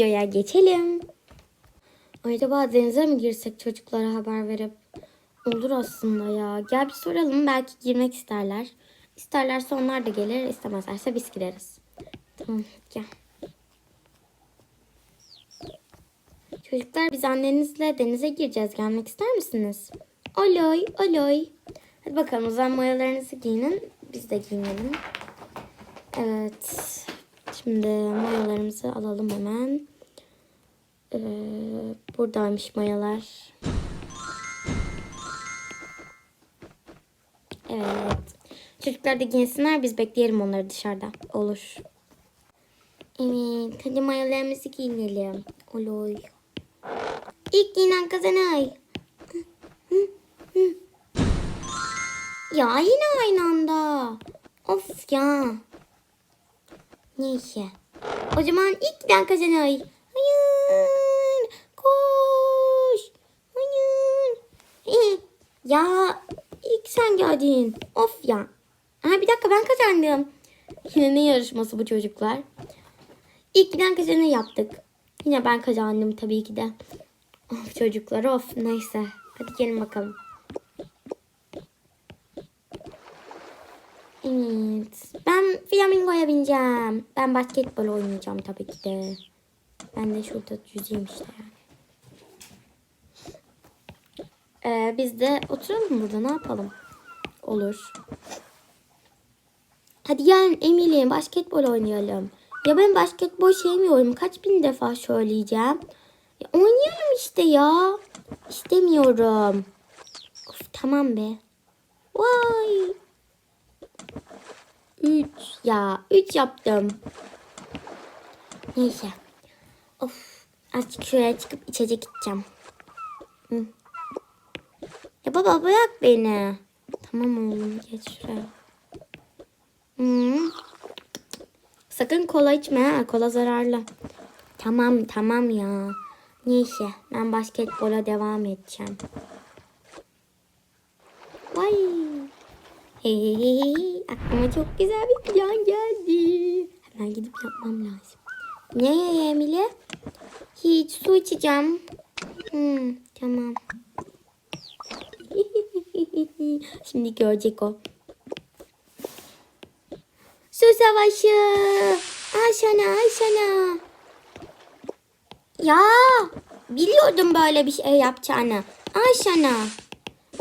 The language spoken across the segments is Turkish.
videoya geçelim. Acaba denize mi girsek çocuklara haber verip? Olur aslında ya. Gel bir soralım. Belki girmek isterler. İsterlerse onlar da gelir. istemezlerse biz gireriz. Tamam gel. Çocuklar biz annenizle denize gireceğiz. Gelmek ister misiniz? Oloy, oloy. Hadi bakalım o zaman mayalarınızı giyinin. Biz de giyinelim. Evet. Şimdi mayalarımızı alalım hemen. Ee, buradaymış mayalar. Evet. Çocuklar da giyinsinler. Biz bekleyelim onları dışarıda. Olur. Evet. Hadi mayalarımızı giyinelim. Oloy. İlk giyinen kazanay. Ya yine aynı anda. Of ya. Neyse. O zaman ilk giden kazanay. Hayır. Koş. Hayır. Eh, Ya ilk sen geldin. Of ya. Ha bir dakika ben kazandım. Yine ne yarışması bu çocuklar? İlk giden kazanı yaptık. Yine ben kazandım tabii ki de. Of çocuklar of neyse. Hadi gelin bakalım. Evet. Ben flamingoya bineceğim. Ben basketbol oynayacağım tabii ki de. Ben de şurada yüzeyim işte yani. Ee, biz de oturalım burada ne yapalım? Olur. Hadi gel Emilie basketbol oynayalım. Ya ben basketbol sevmiyorum. Kaç bin defa söyleyeceğim. Ya oynayalım işte ya. İstemiyorum. Of tamam be. Vay. Üç ya. Üç yaptım. Neyse. Of. Azıcık şuraya çıkıp içecek içeceğim. Hı. Ya baba bırak beni. Tamam oğlum geç şuraya. Hı. Sakın kola içme ha. Kola zararlı. Tamam tamam ya. Neyse ben basketbola devam edeceğim. Vay. Hey. Aklıma çok güzel bir plan geldi. Hemen gidip yapmam lazım. Ne Emile? Hiç su içeceğim. Hmm, tamam. Şimdi görecek o. Su savaşı. Aşana aşana. Ya biliyordum böyle bir şey yapacağını. Ayşana.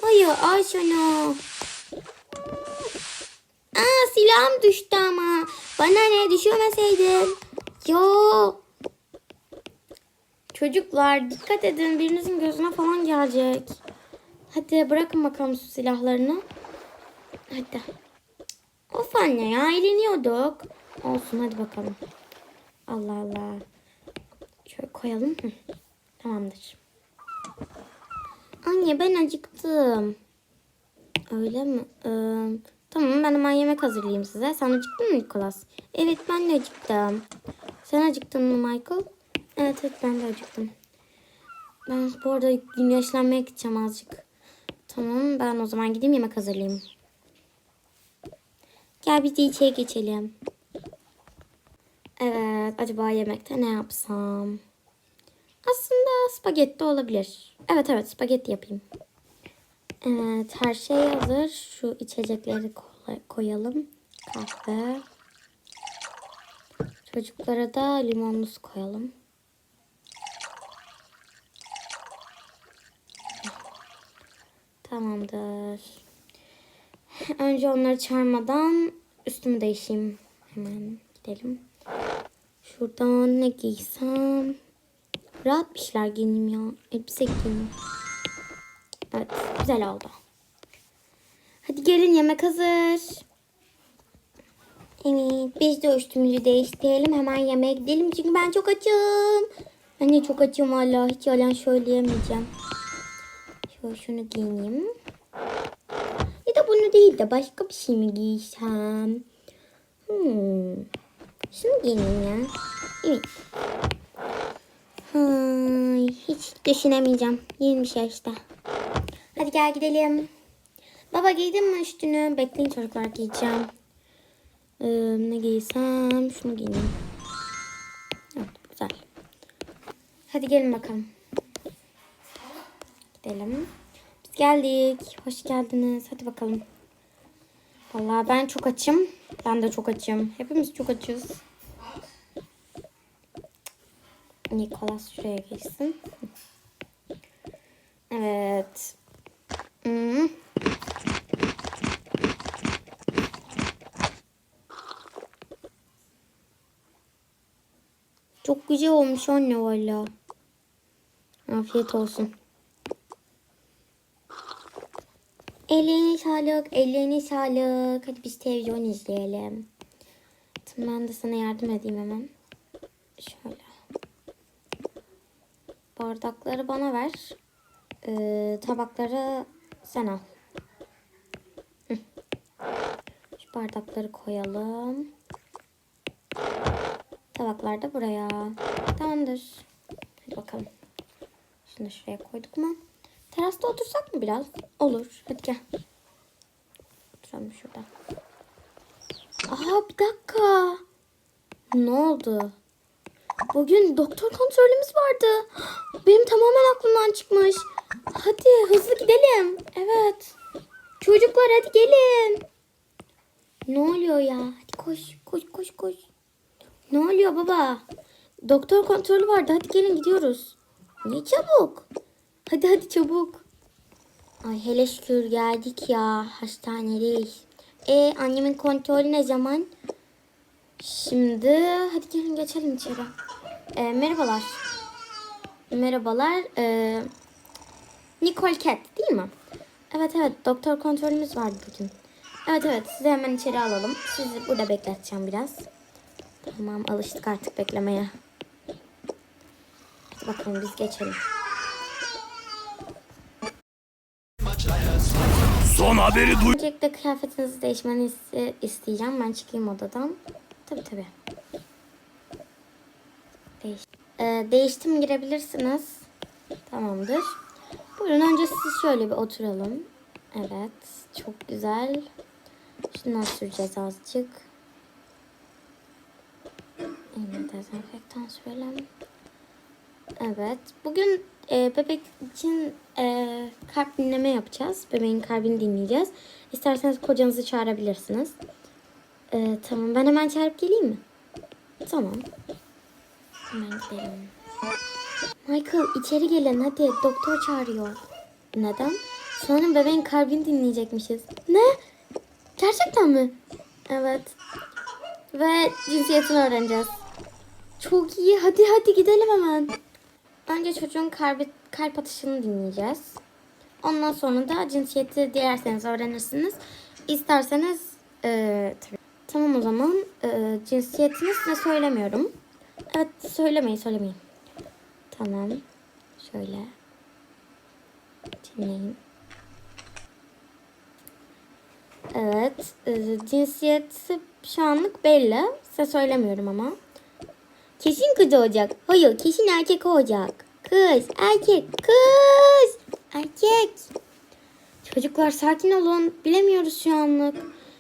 Hayır Ayşana. Aa silahım düştü ama. Bana ne düşürmeseydin. Yo. Çocuklar dikkat edin birinizin gözüne falan gelecek. Hadi bırakın bakalım su silahlarını. Hadi. Of anne ya eğleniyorduk. Olsun hadi bakalım. Allah Allah. Şöyle koyalım. Hı. Tamamdır. Anne ben acıktım. Öyle mi? Ee, tamam ben hemen yemek hazırlayayım size. Sen acıktın mı Nikolas? Evet ben de acıktım. Sen acıktın mı Michael? Evet evet ben de acıktım. Ben bu arada güneşlenmeye gideceğim azıcık. Tamam ben o zaman gideyim yemek hazırlayayım. Gel biz de içeri geçelim. Evet acaba yemekte ne yapsam? Aslında spagetti olabilir. Evet evet spagetti yapayım. Evet her şey hazır. Şu içecekleri koy- koyalım. Kahve. Çocuklara da limonlu koyalım. Tamamdır. Önce onları çağırmadan üstümü değişeyim. Hemen gidelim. Şuradan ne giysem? Rahat bir şeyler giyineyim ya. Elbise giyeyim. Evet güzel oldu. Hadi gelin yemek hazır. Evet biz de üstümüzü değiştirelim. Hemen yemeğe gidelim. Çünkü ben çok açım. De çok açım valla. Hiç yalan söyleyemeyeceğim. Şöyle şunu giyeyim. Ya da bunu değil de başka bir şey mi giysem? Hmm. Şunu giyeyim ya. Evet. Hay, hiç düşünemeyeceğim. Yeni bir. Hadi gel gidelim. Baba giydin mi üstünü? Bekleyin çocuklar giyeceğim. Ee, ne giysem? Şunu giyeyim. Evet güzel. Hadi gelin bakalım. Gidelim. Biz geldik. Hoş geldiniz. Hadi bakalım. Vallahi ben çok açım. Ben de çok açım. Hepimiz çok açız. Nikolas şuraya geçsin. Evet. Hmm. Çok güzel olmuş anne valla. Afiyet olsun. Ellerine sağlık, ellerine sağlık. Hadi biz televizyon izleyelim. Ben de sana yardım edeyim hemen. Şöyle. Bardakları bana ver. Ee, tabakları sen al. Şu bardakları koyalım. Tabaklar da buraya. Tamamdır. Hadi bakalım. Şunu şuraya koyduk mu? Terasta otursak mı biraz? Olur. Hadi gel. Oturalım şurada. Aa bir dakika. Ne oldu? Bugün doktor kontrolümüz vardı. Benim tamamen aklımdan çıkmış. Hadi hızlı gidelim. Evet. Çocuklar hadi gelin. Ne oluyor ya? Hadi koş koş koş koş. Ne oluyor baba? Doktor kontrolü vardı. Hadi gelin gidiyoruz. Ne çabuk. Hadi hadi çabuk. Ay hele şükür geldik ya. Hastanedeyiz. E annemin kontrolü ne zaman? Şimdi hadi gelin geçelim içeri. E, merhabalar. Merhabalar. E, Nicole Cat değil mi? Evet evet doktor kontrolümüz vardı bugün. Evet evet sizi hemen içeri alalım. Sizi burada bekleteceğim biraz. Tamam alıştık artık beklemeye. Hadi bakalım biz geçelim. Son haberi duy. Öncelikle kıyafetinizi değişmenizi isteyeceğim. Ben çıkayım odadan. Tabii tabii. Değiş. Ee, değiştim girebilirsiniz. Tamamdır. Buyurun önce siz şöyle bir oturalım. Evet. Çok güzel. Şundan süreceğiz azıcık. Yine dezenfektan sürelim. Evet. Bugün e, bebek için e, kalp dinleme yapacağız. Bebeğin kalbini dinleyeceğiz. İsterseniz kocanızı çağırabilirsiniz. E, tamam. Ben hemen çağırıp geleyim mi? Tamam. Hemen gidelim. Michael içeri gelin hadi. Doktor çağırıyor. Neden? Sanırım bebeğin kalbini dinleyecekmişiz. Ne? Gerçekten mi? Evet. Ve cinsiyetini öğreneceğiz. Çok iyi. Hadi hadi gidelim hemen. Önce çocuğun kalbi, kalp atışını dinleyeceğiz. Ondan sonra da cinsiyeti dilerseniz öğrenirsiniz. İsterseniz eee, tabii. Tamam o zaman eee, cinsiyetini size söylemiyorum. Evet söylemeyin söylemeyin. Tamam. Şöyle. Dinleyin. Evet. eee, cinsiyeti şu anlık belli. Size söylemiyorum ama. Kesin kız olacak. Hayır kesin erkek olacak. Kız, erkek, kız, erkek. Çocuklar sakin olun. Bilemiyoruz şu anlık.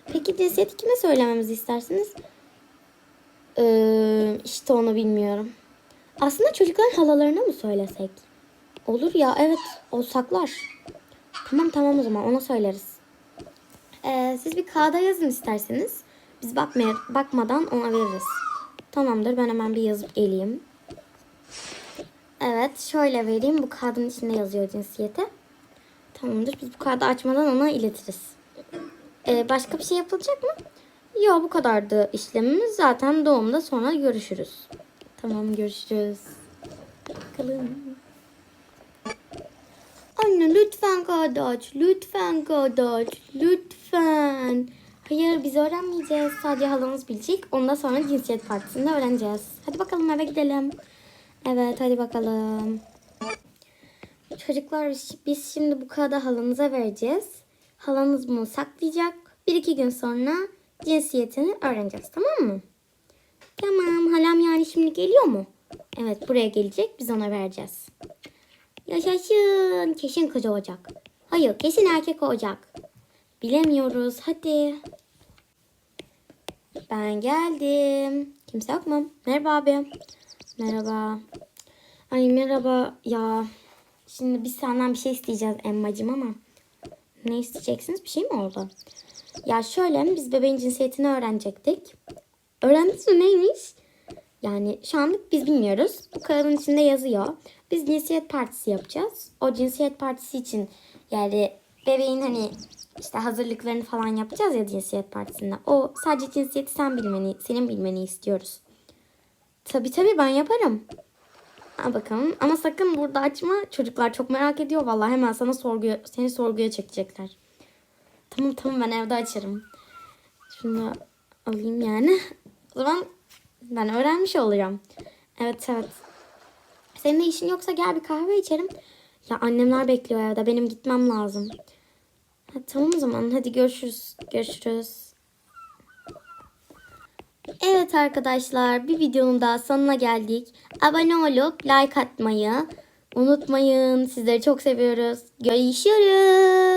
Peki cinsiyeti kime söylememizi istersiniz? Ee, işte onu bilmiyorum. Aslında çocukların halalarına mı söylesek? Olur ya evet o saklar. Tamam tamam o zaman ona söyleriz. Ee, siz bir kağıda yazın isterseniz. Biz bakmaya, bakmadan ona veririz. Tamamdır ben hemen bir yazıp geleyim. Evet şöyle vereyim. Bu kağıdın içinde yazıyor cinsiyeti. Tamamdır biz bu kağıdı açmadan ona iletiriz. Ee, başka bir şey yapılacak mı? Yok bu kadardı işlemimiz. Zaten doğumda sonra görüşürüz. Tamam görüşürüz. Bakalım. Anne lütfen kağıdı aç. Lütfen kağıdı aç. Lütfen. Hayır biz öğrenmeyeceğiz. Sadece halamız bilecek. Ondan sonra cinsiyet partisinde öğreneceğiz. Hadi bakalım eve gidelim. Evet hadi bakalım. Çocuklar biz- şimdi bu kağıdı halanıza vereceğiz. Halanız bunu saklayacak. Bir iki gün sonra cinsiyetini öğreneceğiz tamam mı? Tamam halam yani şimdi geliyor mu? Evet buraya gelecek biz ona vereceğiz. Yaşasın. Kesin kız olacak. Hayır kesin erkek olacak. Bilemiyoruz. Hadi. Ben geldim. Kimse yok mu? Merhaba abi. Merhaba. Ay merhaba ya. Şimdi biz senden bir şey isteyeceğiz Emma'cığım ama. Ne isteyeceksiniz? Bir şey mi oldu? Ya şöyle biz bebeğin cinsiyetini öğrenecektik. Öğrendiniz mi neymiş? Yani şu anlık biz bilmiyoruz. Bu kağıdın içinde yazıyor. Biz cinsiyet partisi yapacağız. O cinsiyet partisi için yani bebeğin hani işte hazırlıklarını falan yapacağız ya cinsiyet partisinde. O sadece cinsiyeti sen bilmeni, senin bilmeni istiyoruz. Tabii tabii ben yaparım. Ha bakalım ama sakın burada açma. Çocuklar çok merak ediyor vallahi hemen sana sorguya seni sorguya çekecekler. Tamam tamam ben evde açarım. Şunu alayım yani. O zaman ben öğrenmiş olacağım. Evet evet. Senin de işin yoksa gel bir kahve içelim. Ya annemler bekliyor evde. Benim gitmem lazım. Ha, tamam o zaman. Hadi görüşürüz. Görüşürüz. Evet arkadaşlar bir videonun daha sonuna geldik. Abone olup like atmayı unutmayın. Sizleri çok seviyoruz. Görüşürüz.